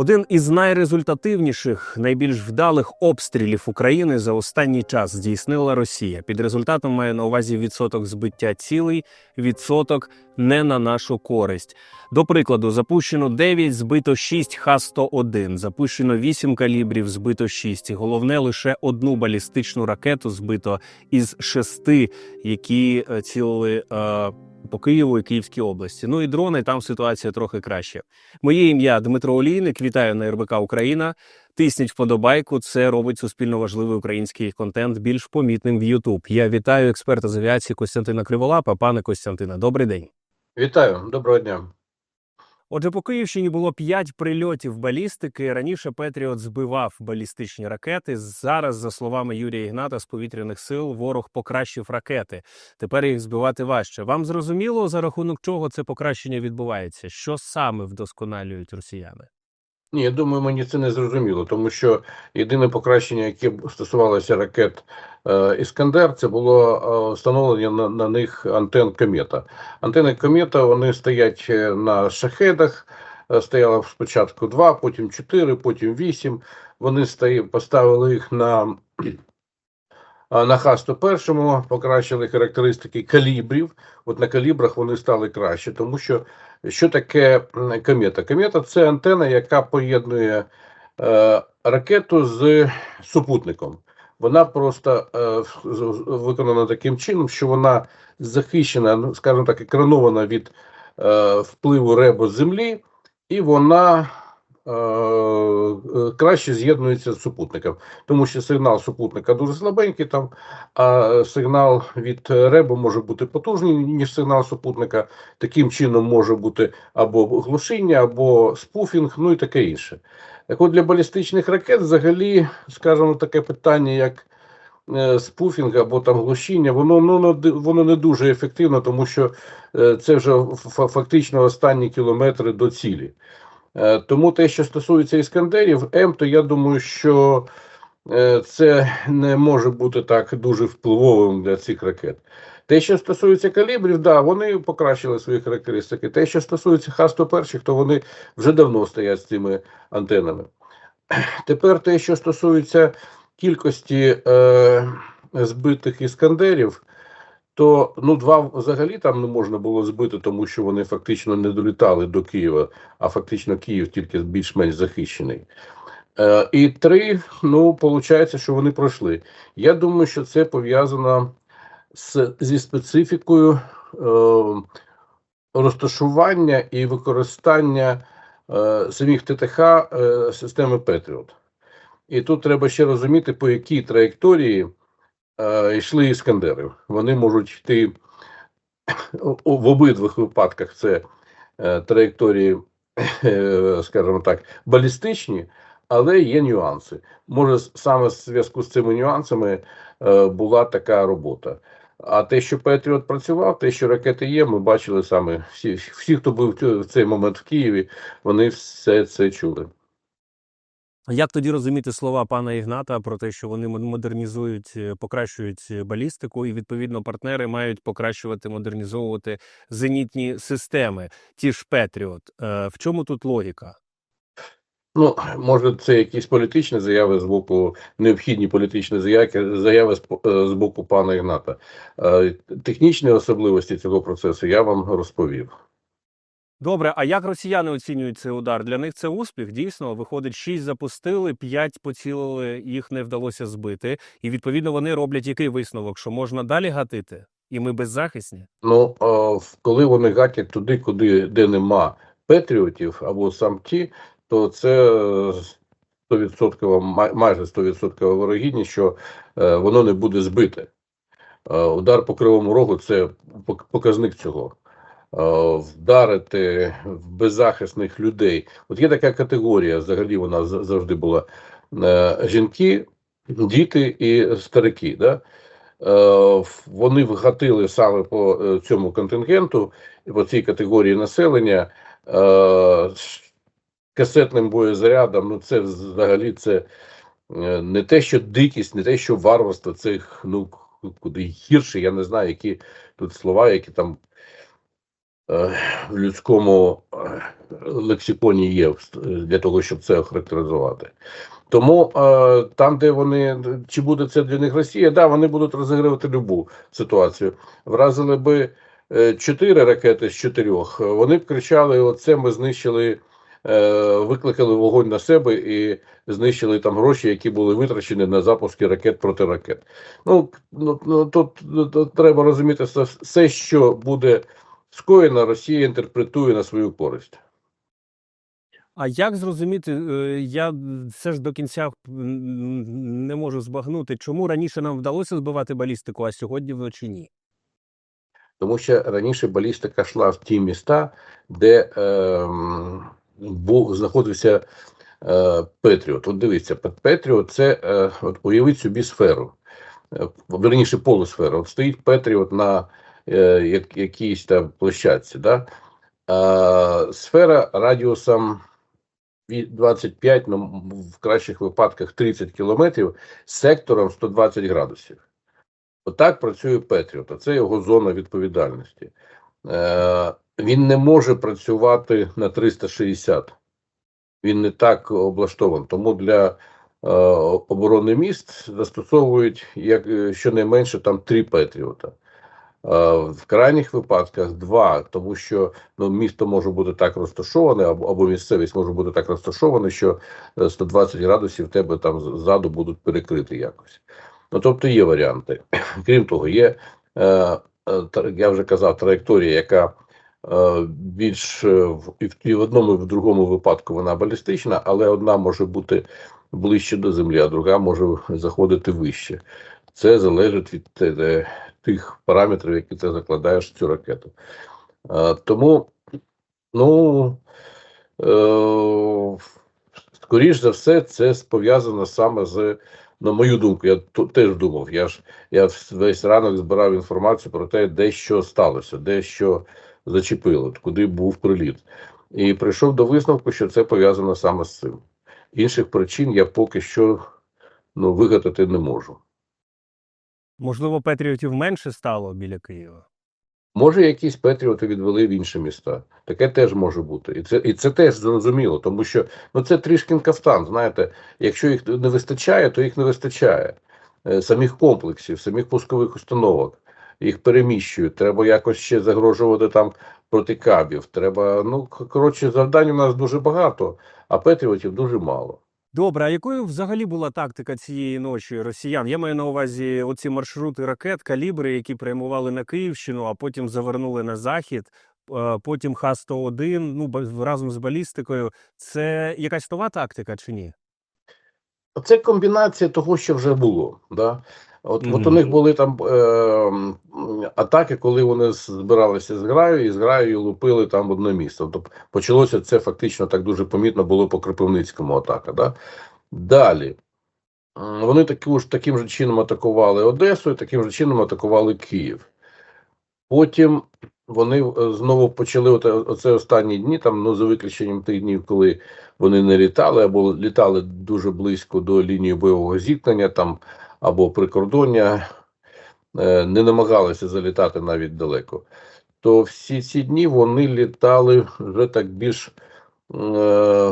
Один із найрезультативніших, найбільш вдалих обстрілів України за останній час здійснила Росія. Під результатом має на увазі відсоток збиття цілий, відсоток не на нашу користь. До прикладу, запущено 9, збито 6 Х-101, запущено 8 калібрів, збито 6. І головне, лише одну балістичну ракету збито із шести, які е, цілили е, по Києву і Київській області. Ну і дрони там ситуація трохи краще. Моє ім'я Дмитро Олійник. Вітаю на РБК Україна. Тисніть вподобайку. Це робить суспільно важливий український контент більш помітним в Ютуб. Я вітаю експерта з авіації Костянтина Криволапа. Пане Костянтина, добрий день. Вітаю, доброго дня. Отже, по Київщині було 5 прильотів балістики. Раніше Петріот збивав балістичні ракети. Зараз, за словами Юрія Ігната, з повітряних сил ворог покращив ракети. Тепер їх збивати важче. Вам зрозуміло, за рахунок чого це покращення відбувається? Що саме вдосконалюють росіяни? Ні, я думаю, мені це не зрозуміло, тому що єдине покращення, яке стосувалося ракет е, Іскандер, це було е, встановлення на, на них антен комета. Антени комета вони стоять е, на шахедах. е, Стояло спочатку два, потім чотири, потім вісім. Вони стої, поставили їх на, на Х-101, покращили характеристики калібрів. От на калібрах вони стали краще, тому що що таке комета? Комета це антена, яка поєднує е, ракету з супутником. Вона просто е, виконана таким чином, що вона захищена, ну, скажімо так, екранована від е, впливу ребу землі, і вона краще з'єднується з супутником, тому що сигнал супутника дуже слабенький, там, а сигнал від ребу може бути потужний, ніж сигнал супутника. Таким чином може бути або глушіння, або спуфінг, ну і таке інше. Так от для балістичних ракет взагалі, скажімо, таке питання, як е, спуфінг або там глушіння, воно ну воно не дуже ефективно, тому що е, це вже фактично останні кілометри до цілі. Е, Тому те, що стосується іскандерів, М, то я думаю, що е, це не може бути так дуже впливовим для цих ракет. Те, що стосується калібрів, да, вони покращили свої характеристики. Те, що стосується Х-101, то вони вже давно стоять з цими антенами. Тепер те, що стосується кількості е, збитих іскандерів, то ну, два взагалі там не можна було збити, тому що вони фактично не долітали до Києва, а фактично Київ тільки більш-менш захищений. Е, і три, ну, виходить, що вони пройшли. Я думаю, що це пов'язано з, зі специфікою е, розташування і використання е, самих ТТХ е, системи Петріот. І тут треба ще розуміти, по якій траєкторії йшли іскандери. Вони можуть йти в обидвих випадках. Це е, траєкторії, е, скажімо так, балістичні, але є нюанси. Може, саме в зв'язку з цими нюансами е, була така робота. А те, що Петріот працював, те, що ракети є, ми бачили саме всі, всі, хто був в цей момент в Києві, вони все це чули. Як тоді розуміти слова пана Ігната про те, що вони модернізують, е, покращують е, балістику, і відповідно партнери мають покращувати, модернізовувати зенітні системи, ті ж Петріот. Е, В чому тут логіка? Ну, може, це якісь політичні заяви з боку, необхідні політичні заяви, заяви з, боку пана Ігната. Технічні особливості цього процесу я вам розповів. Добре, а як росіяни оцінюють цей удар? Для них це успіх. Дійсно, виходить, 6 запустили, 5 поцілили, їх не вдалося збити. І відповідно вони роблять який висновок, що можна далі гатити, і ми беззахисні. Ну, е, коли вони гатять туди, куди де нема патріотів або сам ті, то це е, 100%, майже 100% вирогідність, що е, воно не буде збите. Е, Удар по кривому рогу це показник цього. Е, Вдарити в беззахисних людей. От є така категорія, взагалі вона завжди була е, жінки, діти і старики. Да? Е, Вони вгатили саме по цьому контингенту, по цій категорії населення касетним боєзарядом. Ну, це взагалі це не те, що дикість, не те, що варварство, це їх, ну куди гірше. Я не знаю, які тут слова, які там в людському е, лексиконі є для того, щоб це охарактеризувати. Тому е, там, де вони чи буде це для них Росія, да, вони будуть розігрувати любу ситуацію. Вразили би е, чотири ракети з чотирьох. е, Вони б кричали: Оце ми знищили, е, викликали вогонь на себе і знищили там гроші, які були витрачені на запуски ракет проти ракет. Ну, ну, ну тут, ну, тут треба розуміти, все, що буде скоєно, Росія інтерпретує на свою користь. А як зрозуміти, е, я все ж до кінця не можу збагнути, чому раніше нам вдалося збивати балістику, а сьогодні вночі ні? Тому що раніше балістика йшла в ті міста, де е, був знаходився е, Петріот. От дивіться, Петріот це е, от уявіть собі сферу, е, верніше полусферу. От стоїть Петріот на е, якійсь там площадці. Да? Е, сфера радіусом 25, ну в кращих випадках 30 кілометрів сектором 120 градусів. Отак працює Петріот, а це його зона відповідальності. Е, він не може працювати на 360. Він не так облаштований. Тому для е, оборони міст застосовують як е, щонайменше там три Петріота. Е, в крайніх випадках два, тому що ну, місто може бути так розташоване, або, або місцевість може бути так розташована, що е, 120 градусів тебе там ззаду будуть перекрити якось. Ну, тобто є варіанти. Крім того, є, е, е, я вже казав, траєкторія, яка е, більш е, в, і в, одному, і в другому випадку вона балістична, але одна може бути ближче до землі, а друга може заходити вище. Це залежить від е, е, тих параметрів, які ти закладаєш в цю ракету. Е, тому, ну, е, скоріш за все, це пов'язано саме з, на мою думку, я теж думав. Я ж я весь ранок збирав інформацію про те, де що сталося, де що зачепило, куди був приліт. І прийшов до висновку, що це пов'язано саме з цим. Інших причин я поки що ну, вигадати не можу. Можливо, патріотів менше стало біля Києва. Може, якісь Петріоти відвели в інші міста. Таке теж може бути. І це, і це теж зрозуміло, тому що ну, це трішкін кафтан. Знаєте, якщо їх не вистачає, то їх не вистачає. Е, Самих комплексів, самих пускових установок. Їх переміщують. Треба якось ще загрожувати там проти кабів. Треба, ну, коротше, завдань у нас дуже багато, а Петріотів дуже мало. Добре, а якою взагалі була тактика цієї ночі росіян? Я маю на увазі оці маршрути ракет, калібри, які прямували на Київщину, а потім завернули на захід. е, Потім Х-101, ну разом з балістикою. Це якась нова тактика чи ні? Це комбінація того, що вже було. Да? От, от у них були там е, атаки, коли вони збиралися з граю і з граю лупили там в одне місце. Тобто почалося це фактично так дуже помітно було по Кропивницькому атака. Да? Далі. Вони таку ж, таким же чином атакували Одесу і таким же чином атакували Київ. Потім вони е, знову почали оце останні дні, там, ну, за виключенням тих днів, коли вони не літали, або літали дуже близько до лінії бойового зіткнення, там, або прикордоння, е, не намагалися залітати навіть далеко. То всі ці дні вони літали вже так більш е,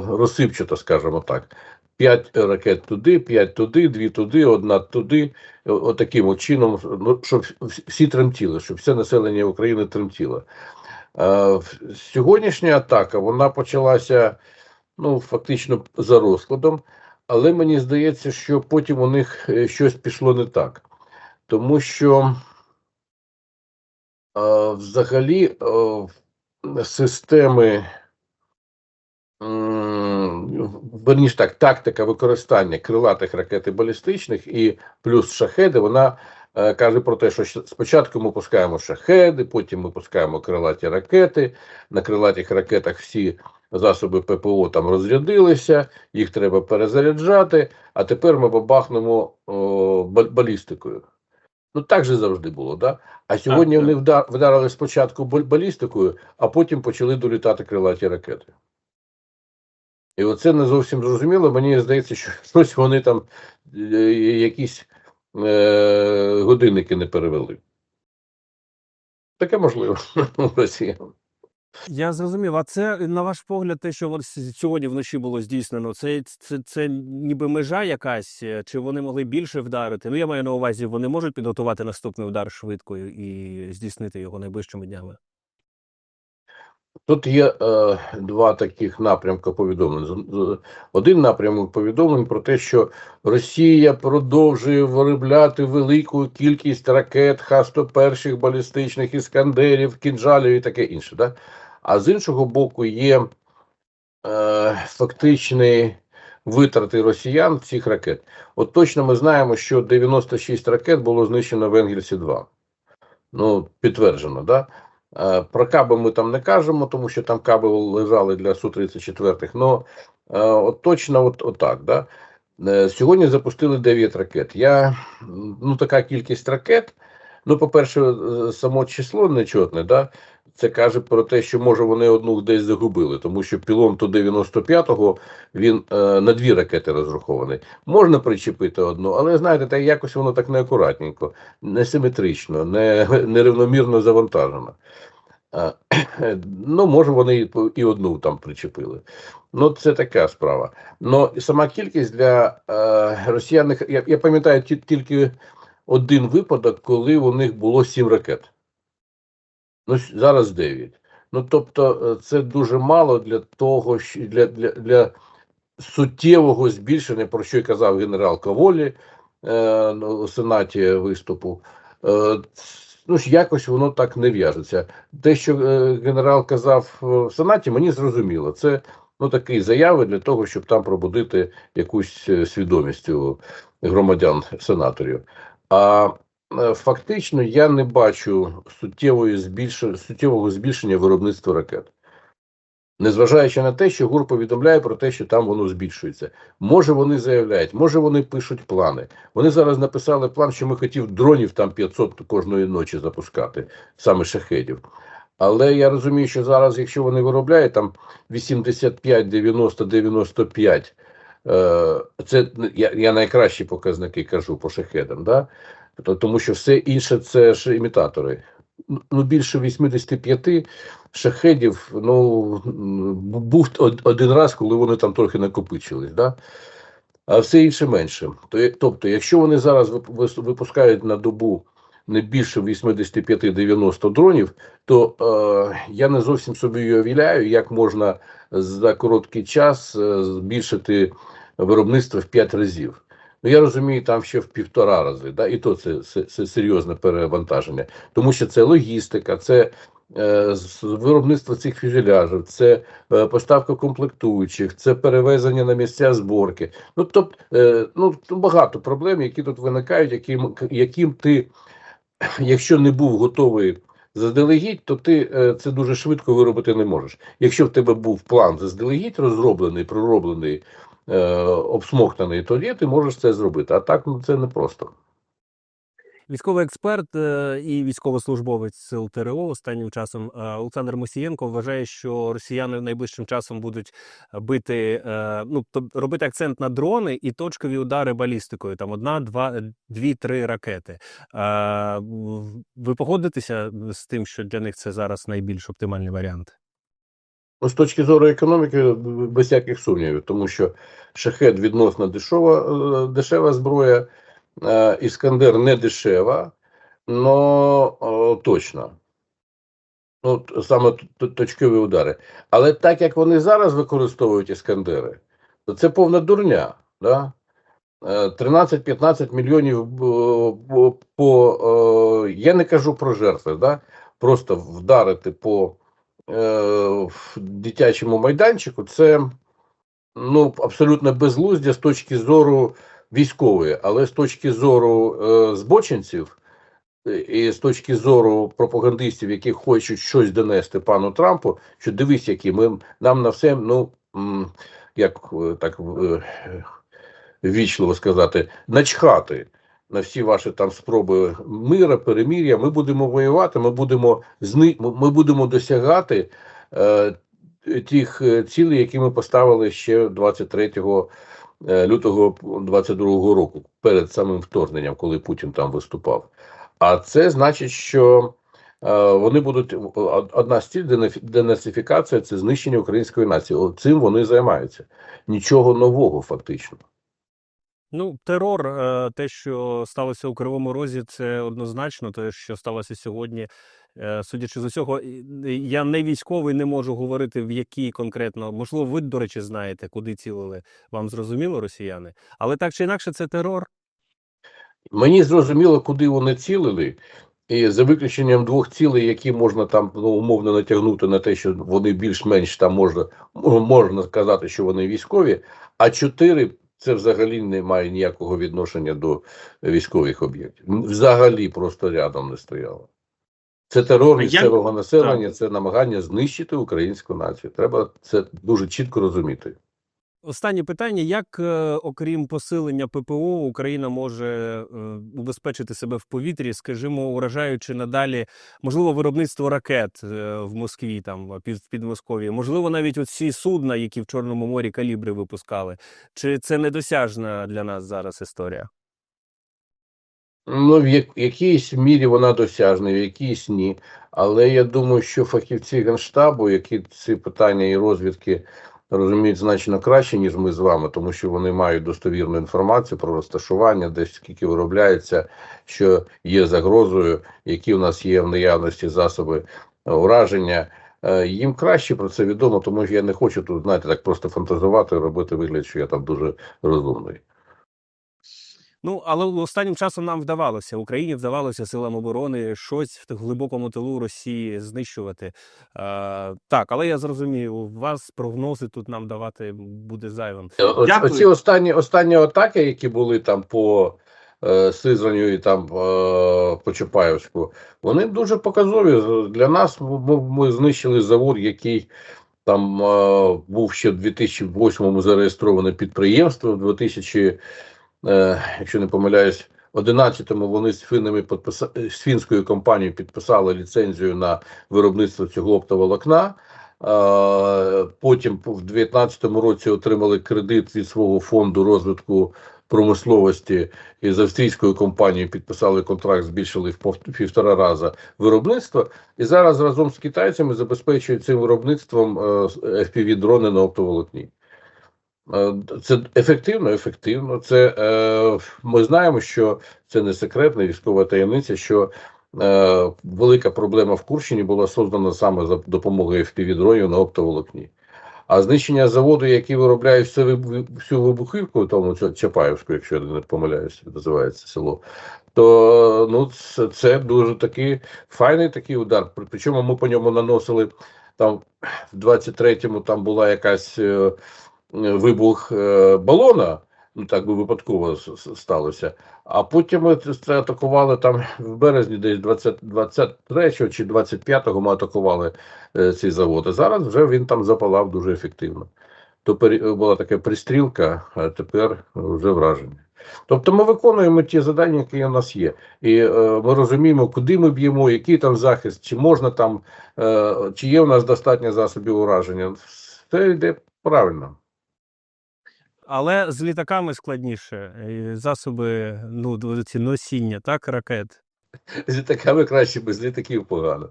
розсипчато, скажімо так. П'ять ракет туди, п'ять туди, дві туди, одна туди. Отаким от чином, ну, щоб всі тремтіли, щоб все населення України тремтіло. Е, Сьогоднішня атака вона почалася ну, фактично за розкладом, але мені здається, що потім у них е, щось пішло не так. Тому що е, взагалі е, системи, верніше так, тактика використання крилатих ракет і балістичних і плюс шахеди, вона е, каже про те, що спочатку ми пускаємо шахеди, потім ми пускаємо крилаті ракети. На крилатих ракетах всі засоби ППО там розрядилися, їх треба перезаряджати, а тепер ми бабахнемо о, балістикою. Ну так же завжди було, да? А сьогодні так. вони вда- вдарили спочатку балістикою, а потім почали долітати крилаті ракети. І оце не зовсім зрозуміло. Мені здається, що щось вони там е, якісь е, годинники не перевели. Таке можливо у Росіян. Я зрозумів. А це на ваш погляд, те, що сьогодні вночі було здійснено, це, це, це ніби межа якась, е, чи вони могли більше вдарити? Ну я маю на увазі, вони можуть підготувати наступний удар швидко і здійснити його найближчими днями. Тут є е, два таких напрямки повідомлень. Один напрямок повідомлень про те, що Росія продовжує виробляти велику кількість ракет Х-101, балістичних іскандерів, кінжалів і таке інше. Да? А з іншого боку, є е, фактичні витрати росіян цих ракет. От точно ми знаємо, що 96 ракет було знищено в Енгельсі 2. Ну, підтверджено, да? Е, Про каби ми там не кажемо, тому що там каби лежали для Су-34. Ну, е, от точно от, от так, да? Е, Сьогодні запустили 9 ракет. Я, ну, така кількість ракет. Ну, по-перше, е, само число нечотне, да? Це каже про те, що може вони одну десь загубили, тому що пілон то 95-го він е, на дві ракети розрахований. Можна причепити одну, але знаєте, та якось воно так неакуратненько, несиметрично, не, нерівномірно завантажено. Е, Ну, може, вони і одну там причепили. Ну, це така справа. Ну, сама кількість для е, росіян, я, я пам'ятаю тільки один випадок, коли у них було сім ракет. Ну, зараз 9. Ну, тобто, е, це дуже мало для того, для, для, для суттєвого збільшення, про що й казав генерал Каволі е, ну, у Сенаті виступу. Е, ну якось воно так не в'яжеться. Те, що е, генерал казав в Сенаті, мені зрозуміло. Це ну такі заяви для того, щоб там пробудити якусь е, свідомість у громадян сенаторів. А фактично я не бачу суттєвої збільшення суттєвого збільшення виробництва ракет. Незважаючи на те, що ГУР повідомляє про те, що там воно збільшується. Може вони заявляють, може вони пишуть плани. Вони зараз написали план, що ми хотів дронів там 500 кожної ночі запускати, саме шахедів. Але я розумію, що зараз, якщо вони виробляють там 85, 90, 95, е, це я, я найкращі показники кажу по шахедам, да? То- тому що все інше це ж імітатори. Ну, Ну, більше 85 шахедів, ну, був один раз, коли вони там трохи накопичились, да? а все інше менше. Тобто, якщо вони зараз випускають на добу не більше 85-90 дронів, то е, я не зовсім собі уявляю, як можна за короткий час е, збільшити виробництво в 5 разів. Ну, я розумію, там ще в півтора рази, да? і то це, це, це серйозне перевантаження, тому що це логістика, це е, виробництво цих фюзеляжів, це е, поставка комплектуючих, це перевезення на місця зборки. Ну тобто, е, ну багато проблем, які тут виникають, яким, яким ти, якщо не був готовий заздалегідь, то ти е, це дуже швидко виробити не можеш. Якщо в тебе був план заздалегідь розроблений, пророблений, е, обсмоктаний, тоді ти можеш це зробити. А так ну, це непросто. Військовий експерт е, і військовослужбовець сил ТРО останнім часом е, Олександр Мосієнко вважає, що росіяни найближчим часом будуть бити, е, ну робити акцент на дрони і точкові удари балістикою. Там одна, два, дві, три ракети. Ви погодитеся з тим, що для них це зараз найбільш оптимальний варіант? Ну, з точки зору економіки, без всяких сумнівів, тому що шахет відносно дешева, е, дешева зброя, е, Іскандер не дешева, але точно. Ну, саме точкові удари. Але так як вони зараз використовують іскандери, то це повна дурня. Да? Е, 13-15 мільйонів е, по, по я не кажу про жертви, да? просто вдарити по в дитячому майданчику, це ну, абсолютно безглуздя з точки зору військової, але з точки зору е, збочинців е, і з точки зору пропагандистів, які хочуть щось донести пану Трампу, що дивись, які ми нам на все, ну як е, так е, ввічливо сказати, начхати на всі ваші там спроби мира, перемір'я. Ми будемо воювати, ми будемо зни, ми будемо досягати е, тих е, цілей, які ми поставили ще 23 е, лютого 22 року, перед самим вторгненням, коли Путін там виступав. А це значить, що Е, Вони будуть одна з ціль денацифікація це знищення української нації. Цим вони займаються. Нічого нового, фактично. Ну, терор, е, те, що сталося у Кривому Розі, це однозначно. Те, що сталося сьогодні. Е, Судячи з усього, я не військовий, не можу говорити, в який конкретно. Можливо, ви, до речі, знаєте, куди цілили. Вам зрозуміло, росіяни. Але так чи інакше, це терор. Мені зрозуміло, куди вони цілили, і за виключенням двох цілей, які можна там ну, умовно натягнути на те, що вони більш-менш там можна, можна сказати, що вони військові, а чотири це взагалі не має ніякого відношення до військових об'єктів. Взагалі просто рядом не стояло. Це терор місцевого населення, це намагання знищити українську націю. Треба це дуже чітко розуміти. Останнє питання: як, е, окрім посилення ППО, Україна може е, убезпечити себе в повітрі, скажімо, уражаючи надалі, можливо, виробництво ракет е, в Москві, там під Підмосков'ї, можливо, навіть оці судна, які в Чорному морі калібри випускали. Чи це недосяжна для нас зараз історія? Ну, в якійсь мірі вона досяжна, в якійсь ні. Але я думаю, що фахівці Генштабу, які ці питання і розвідки розуміють значно краще, ніж ми з вами, тому що вони мають достовірну інформацію про розташування, де скільки виробляється, що є загрозою, які у нас є в наявності засоби ураження. Е, Їм краще про це відомо, тому що я не хочу тут, знаєте, так просто фантазувати робити вигляд, що я там дуже розумний. Ну, але останнім часом нам вдавалося, Україні вдавалося силам оборони щось в глибокому тилу Росії знищувати. Е, так, але я зрозумів, у вас прогнози тут нам давати буде зайвим. Дякую. Оці останні, останні атаки, які були там по е, Сизраню і там е, по Чапаївську, вони дуже показові. Для нас ми, ми знищили завод, який там е, був ще в 2008-му зареєстроване підприємство. В 2000, е, якщо не помиляюсь, 11-му вони з фінними підписа... з фінською компанією підписали ліцензію на виробництво цього оптоволокна. Е, Потім в 2019 році отримали кредит від свого фонду розвитку промисловості і з австрійською компанією підписали контракт, збільшили в півтора рази виробництво. І зараз разом з китайцями забезпечують цим виробництвом fpv дрони на оптоволокні. Е, Це ефективно, ефективно. Це е, ми знаємо, що це не секретна військова таємниця, що е, велика проблема в Курщині була создана саме за допомогою FPV-дронів на оптоволокні. А знищення заводу, який виробляє всю, вибухівку, тому Чапаївську, якщо я не помиляюся, називається село, то ну, це, це дуже такий файний такий удар. Причому ми по ньому наносили там в 23-му там була якась е, вибух е, балона. Ну так би випадково сталося. А потім ми це атакували там в березні, десь 20, 23 чи 25-го ми атакували е, цей завод. Зараз вже він там запалав дуже ефективно. То пері- була така пристрілка, а тепер вже враження. Тобто ми виконуємо ті завдання, які у нас є. І е, ми розуміємо, куди ми б'ємо, який там захист, чи можна там, е, чи є у нас достатньо засобів ураження. Все йде правильно. Але з літаками складніше. І Засоби, ну, ці носіння, так, ракет. З літаками краще без літаків погано.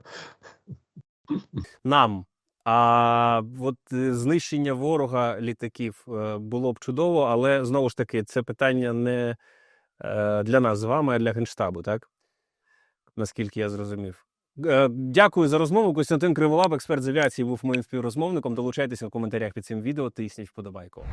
Нам. А от е, знищення ворога літаків е, було б чудово, але знову ж таки, це питання не е, для нас з вами, а для Генштабу, так? Наскільки я зрозумів. Дякую за розмову. Костянтин Криволап, експерт з авіації, був моїм співрозмовником. Долучайтеся в коментарях під цим відео, тисніть вподобайку.